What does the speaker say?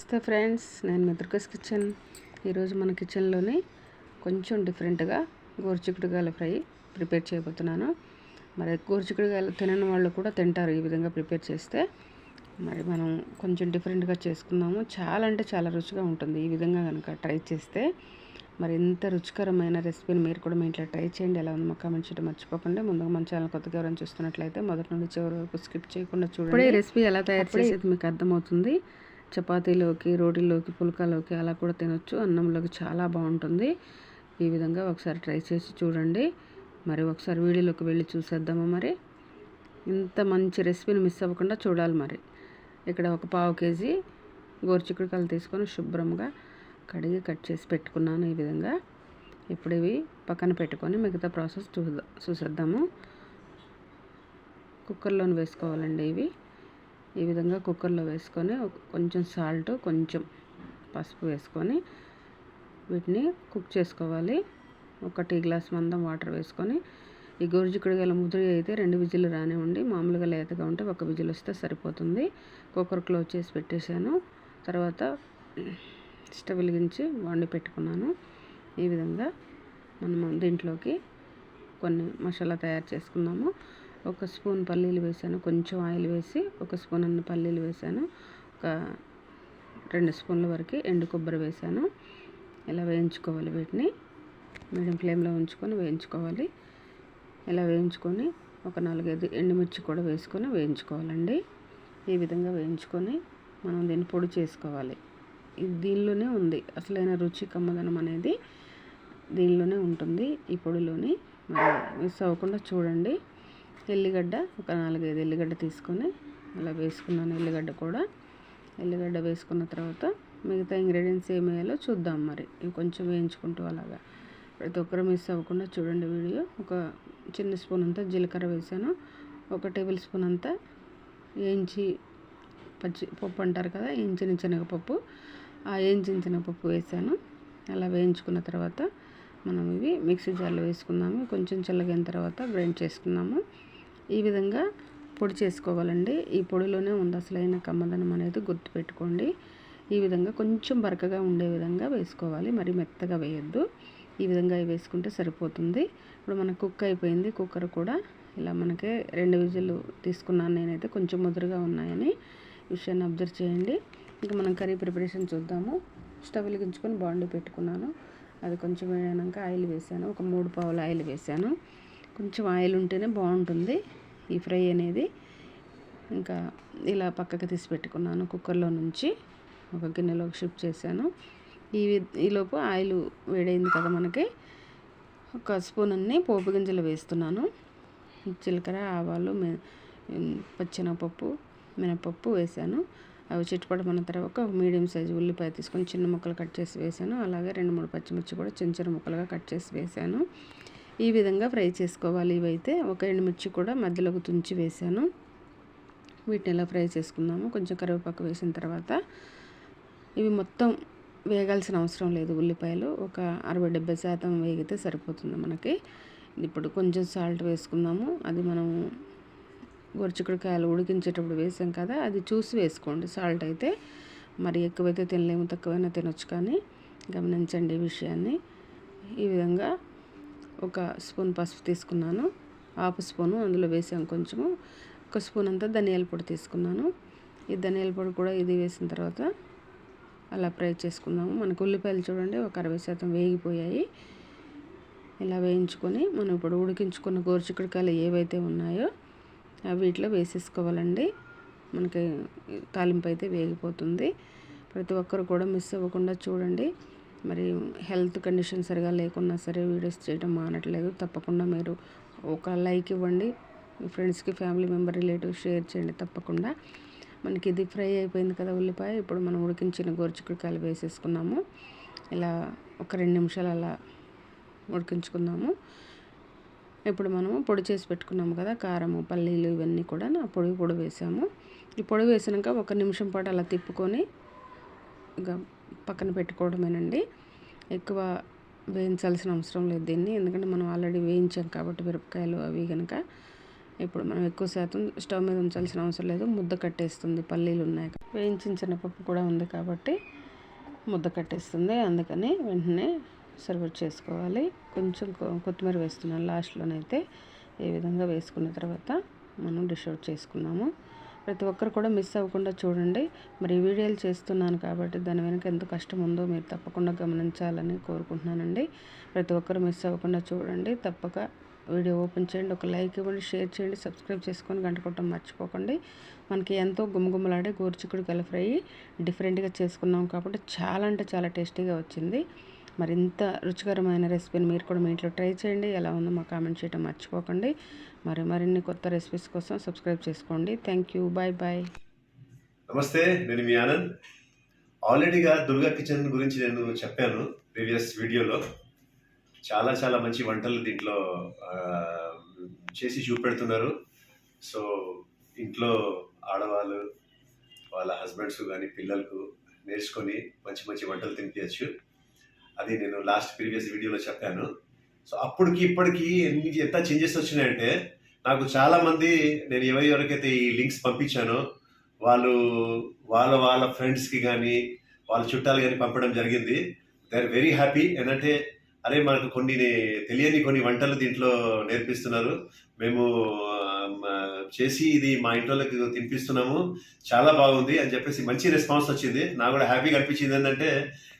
నమస్తే ఫ్రెండ్స్ నేను మిత్రకస్ కిచెన్. ఈరోజు మన కిచెన్లోని కొంచెం డిఫరెంట్గా గోరుచిక్కుడుగాయల ఫ్రై ప్రిపేర్ చేయబోతున్నాను. మరి గోరుచిక్కుడుగాయలు తినని వాళ్ళు కూడా తింటారు ఈ విధంగా ప్రిపేర్ చేస్తే. మరి మనం కొంచెం డిఫరెంట్గా చేసుకుందాము. చాలా అంటే చాలా రుచిగా ఉంటుంది ఈ విధంగా కనుక ట్రై చేస్తే. మరి ఇంత రుచికరమైన రెసిపీని మీరు కూడా మీ ఇంట్లో ట్రై చేయండి. ఎలా ఉంది మా కామెంట్ చేయడం మర్చిపోకండి. ముందుగా మన ఛానల్ కొత్తగా ఎవరైనా చూస్తున్నట్లయితే మొదటి నుండి చివరి వరకు స్కిప్ చేయకుండా చూడండి. రెసిపీ ఎలా తయారు చేసేది మీకు అర్థమవుతుంది. చపాతీలోకి రోటీలోకి పుల్కాలోకి అలా కూడా తినొచ్చు. అన్నంలోకి చాలా బాగుంటుంది. ఈ విధంగా ఒకసారి ట్రై చేసి చూడండి. మరి ఒకసారి వీడియోలోకి వెళ్ళి చూసేద్దామా మరి? ఇంత మంచి రెసిపీని మిస్ అవ్వకుండా చూడాలి మరి. ఇక్కడ ఒక పావు కేజీ గోరుచిక్కుడుకాయలు తీసుకొని శుభ్రంగా కడిగి కట్ చేసి పెట్టుకున్నాను ఈ విధంగా. ఇప్పుడు ఇవి పక్కన పెట్టుకొని మిగతా ప్రాసెస్ చూద్దాం చూసేద్దాము. కుక్కర్లోని వేసుకోవాలండి ఇవి. ఈ విధంగా కుక్కర్లో వేసుకొని కొంచెం సాల్ట్ కొంచెం పసుపు వేసుకొని వీటిని కుక్ చేసుకోవాలి. ఒక టీ గ్లాస్ మందం వాటర్ వేసుకొని ఈ గోరుచిక్కుడుగాయల ముదిరి అయితే రెండు విజిల్ రానివ్వండి. మామూలుగా లేతగా ఉంటే ఒక విజిల్ వస్తే సరిపోతుంది. కుక్కర్ క్లోజ్ చేసి పెట్టేశాను. తర్వాత స్టవ్ వెలిగించి వండి పెట్టుకున్నాను. ఈ విధంగా మనము దీంట్లోకి కొన్ని మసాలా తయారు చేసుకున్నాము ఒక స్పూన్ పల్లీలు వేసాను. కొంచెం ఆయిల్ వేసి ఒక స్పూన్ అన్న పల్లీలు వేసాను. ఒక రెండు స్పూన్ల వరకు ఎండు కొబ్బరి వేసాను. ఇలా వేయించుకోవాలి వీటిని? మీడియం ఫ్లేమ్లో ఉంచుకొని వేయించుకోవాలి. ఇలా వేయించుకొని? ఒక నాలుగైదు ఎండుమిర్చి కూడా వేసుకొని వేయించుకోవాలండి. ఈ విధంగా వేయించుకొని మనం దీన్ని పొడి చేసుకోవాలి. ఇది దీనిలోనే ఉంది. అసలైన రుచి కమ్మదనం అనేది దీనిలోనే ఉంటుంది. ఈ పొడిలోని మిస్ అవ్వకుండా చూడండి. ఎల్లిగడ్డ ఒక నాలుగైదు ఎల్లిగడ్డ తీసుకొని అలా వేసుకున్నాను ఎల్లిగడ్డ కూడా. ఎల్లిగడ్డ వేసుకున్న తర్వాత మిగతా ఇంగ్రీడియంట్స్ ఏమి వేయాలో చూద్దాం మరి. ఇవి కొంచెం వేయించుకుంటూ అలాగా. ప్రతి ఒక్కరు మిస్ అవ్వకుండా చూడండి వీడియో. ఒక చిన్న స్పూన్ అంతా జీలకర్ర వేసాను. ఒక టేబుల్ స్పూన్ అంతా వేయించి పచ్చి పప్పు అంటారు కదా ఏంచిన శనగపప్పు. ఆ ఏంచిన శనగపప్పు వేసాను. అలా వేయించుకున్న తర్వాత మనం ఇవి మిక్సీ జార్లో వేసుకుందాము. కొంచెం చల్లగైన తర్వాత గ్రైండ్ చేసుకుందాము. ఈ విధంగా పొడి చేసుకోవాలండి. ఈ పొడిలోనే ఉంది అసలైన కమ్మదనం అనేది గుర్తుపెట్టుకోండి. ఈ విధంగా కొంచెం బరకగా ఉండే విధంగా వేసుకోవాలి. మరి మెత్తగా వేయొద్దు. ఈ విధంగా వేసుకుంటే సరిపోతుంది. ఇప్పుడు మనకు కుక్ అయిపోయింది. కుక్కర్ కూడా ఇలా మనకి రెండు విజులు తీసుకున్నాను నేనైతే. కొంచెం ముదురుగా ఉన్నాయని విషయాన్ని అబ్జర్వ్ చేయండి. ఇంకా మనం కర్రీ ప్రిపరేషన్ చూద్దాము. స్టవ్ వెలిగించుకొని బాండి పెట్టుకున్నాను. అది కొంచెం వేయడాక ఆయిల్ వేసాను. ఒక మూడు పావుల ఆయిల్ వేసాను. కొంచెం ఆయిల్ ఉంటేనే బాగుంటుంది. ఈ ఫ్రై అనేది ఇంకా ఇలా పక్కకి తీసి పెట్టుకున్నాను కుక్కర్లో నుంచి. ఒక గిన్నెలోకి షిఫ్ట్ చేశాను. ఈ ఈలోపు ఆయిల్ వేడైంది కదా మనకి. ఒక స్పూన్ అన్ని పోపు గింజలు వేస్తున్నాను. జీలకర్ర ఆవాలు పచ్చెనగపప్పు మినపప్పు వేసాను అవి చిట్టుపడమన్న తర్వాత ఒక మీడియం సైజు ఉల్లిపాయ తీసుకొని చిన్న ముక్కలు కట్ చేసి వేసాను అలాగే రెండు మూడు పచ్చిమిర్చి కూడా చిన్న చిన్న ముక్కలుగా కట్ చేసి వేసాను ఈ విధంగా ఫ్రై చేసుకోవాలి. ఇవైతే ఒక ఎండుమిర్చి కూడా మధ్యలోకి తుంచి వేసాను వీటిని ఎలా ఫ్రై చేసుకుందాము కొంచెం కరివేపాకు వేసిన తర్వాత ఇవి మొత్తం వేగాల్సిన అవసరం లేదు. ఉల్లిపాయలు ఒక అరవై డెబ్బై శాతం వేగితే సరిపోతుంది మనకి. ఇప్పుడు కొంచెం సాల్ట్ వేసుకుందాము. అది మనం గొరచిక్కుడుకాయలు ఉడికించేటప్పుడు వేసాం కదా అది చూసి వేసుకోండి. సాల్ట్ అయితే మరి ఎక్కువైతే తినలేము తక్కువైనా తినొచ్చు కానీ గమనించండి ఈ విషయాన్ని. ఈ విధంగా ఒక స్పూన్ పసుపు తీసుకున్నాను. హాఫ్ స్పూను అందులో వేసాం కొంచెము. ఒక స్పూన్ అంతా ధనియాల పొడి తీసుకున్నాను. ఈ ధనియాల పొడి కూడా ఇది వేసిన తర్వాత అలా ఫ్రై చేసుకుందాము మనకు ఉల్లిపాయలు చూడండి ఒక అరవై శాతం వేగిపోయాయి. ఇలా వేయించుకొని మనం ఇప్పుడు ఉడికించుకున్న గోరుచిక్కుడుకాయలు ఏవైతే ఉన్నాయో వీటిలో వేసేసుకోవాలండి. మనకి తాలింపు అయితే వేగిపోతుంది. ప్రతి ఒక్కరు కూడా మిస్ అవ్వకుండా చూడండి. మరి హెల్త్ కండిషన్ సరిగా లేకున్నా సరే వీడియోస్ చేయడం మానట్లేదు. తప్పకుండా మీరు ఒక లైక్ ఇవ్వండి. మీ ఫ్రెండ్స్కి ఫ్యామిలీ మెంబర్ రిలేటివ్ షేర్ చేయండి తప్పకుండా. మనకి ఇది ఫ్రై అయిపోయింది కదా ఉల్లిపాయ. ఇప్పుడు మనం ఉడికించిన గోరుచిక్కుడుకాయలు వేసేసుకున్నాము. ఇలా ఒక రెండు నిమిషాలు అలా ఉడికించుకుందాము. ఇప్పుడు మనము పొడి చేసి పెట్టుకున్నాము కదా కారము పల్లీలు ఇవన్నీ కూడా నా పొడి పొడి వేసాము. ఈ పొడి వేసినాక ఒక నిమిషం పాటు అలా తిప్పుకొని ఇంకా పక్కన పెట్టుకోవడమేనండి. ఎక్కువ వేయించాల్సిన అవసరం లేదు దీన్ని. ఎందుకంటే మనం ఆల్రెడీ వేయించాం కాబట్టి మిరపకాయలు అవి కనుక ఇప్పుడు మనం ఎక్కువ శాతం స్టవ్ మీద ఉంచాల్సిన అవసరం లేదు. ముద్ద కట్టేస్తుంది. పల్లీలు ఉన్నాయి కా- వేయించిన పప్పు కూడా ఉంది కాబట్టి ముద్ద కట్టేస్తుంది. అందుకని వెంటనే సర్వ్ చేసుకోవాలి. కొంచెం కొ- కొత్తిమీర వేస్తున్నాను లాస్ట్లోనైతే. ఈ విధంగా వేసుకున్న తర్వాత మనం డిష్ అవుట్ చేసుకున్నాము. ప్రతి ఒక్కరు కూడా మిస్ అవ్వకుండా చూడండి. మరి ఈ వీడియోలు చేస్తున్నాను కాబట్టి దాని వెనుక ఎంత కష్టం ఉందో మీరు తప్పకుండా గమనించాలని కోరుకుంటున్నానండి. ప్రతి ఒక్కరు మిస్ అవ్వకుండా చూడండి. తప్పక వీడియో ఓపెన్ చేయండి. ఒక లైక్ ఇవ్వండి. షేర్ చేయండి. సబ్స్క్రైబ్ చేసుకొని గంట కొట్టడం మర్చిపోకండి. మనకి ఎంతో గుమగుమలాడే గోరుచిక్కుడుకాయల ఫ్రై డిఫరెంట్గా చేసుకున్నాం కాబట్టి చాలా అంటే చాలా టేస్టీగా వచ్చింది. మరింత రుచికరమైన రెసిపీని మీరు కూడా మీ ఇంట్లో ట్రై చేయండి. ఎలా ఉందో మా కామెంట్ చేయడం మర్చిపోకండి. మరి మరిన్ని కొత్త రెసిపీస్ కోసం సబ్స్క్రైబ్ చేసుకోండి. Thank you. Bye bye. నమస్తే నేను మీ ఆనంద్. ఆల్రెడీగా దుర్గా కిచెన్ గురించి నేను చెప్పాను ప్రీవియస్ వీడియోలో. చాలా చాలా మంచి వంటలు దీంట్లో చేసి చూపెడుతున్నారు. సో ఇంట్లో ఆడవాళ్ళు వాళ్ళ హస్బెండ్స్ కానీ పిల్లలకు నేర్చుకొని మంచి మంచి వంటలు తినిపించచ్చు అది నేను లాస్ట్ ప్రీవియస్ వీడియోలో చెప్పాను. సో అప్పటికి ఇప్పటికి ఎన్ని ఎంత చేంజెస్ వచ్చినాయంటే నాకు చాలామంది నేను ఎవరి ఈ లింక్స్ పంపించానో వాళ్ళు వాళ్ళ వాళ్ళ ఫ్రెండ్స్కి కానీ వాళ్ళ చుట్టాలు కానీ పంపడం జరిగింది. దే ఆర్ వెరీ హ్యాపీ ఏంటంటే అరే మనకు కొన్ని తెలియని కొన్ని వంటలు దీంట్లో నేర్పిస్తున్నారు. మేము చేసి ఇది మా ఇంట్లోకి తినిపిస్తున్నాము. చాలా బాగుంది అని చెప్పేసి మంచి రెస్పాన్స్ వచ్చింది. నాకు కూడా హ్యాపీగా అనిపించింది ఏంటంటే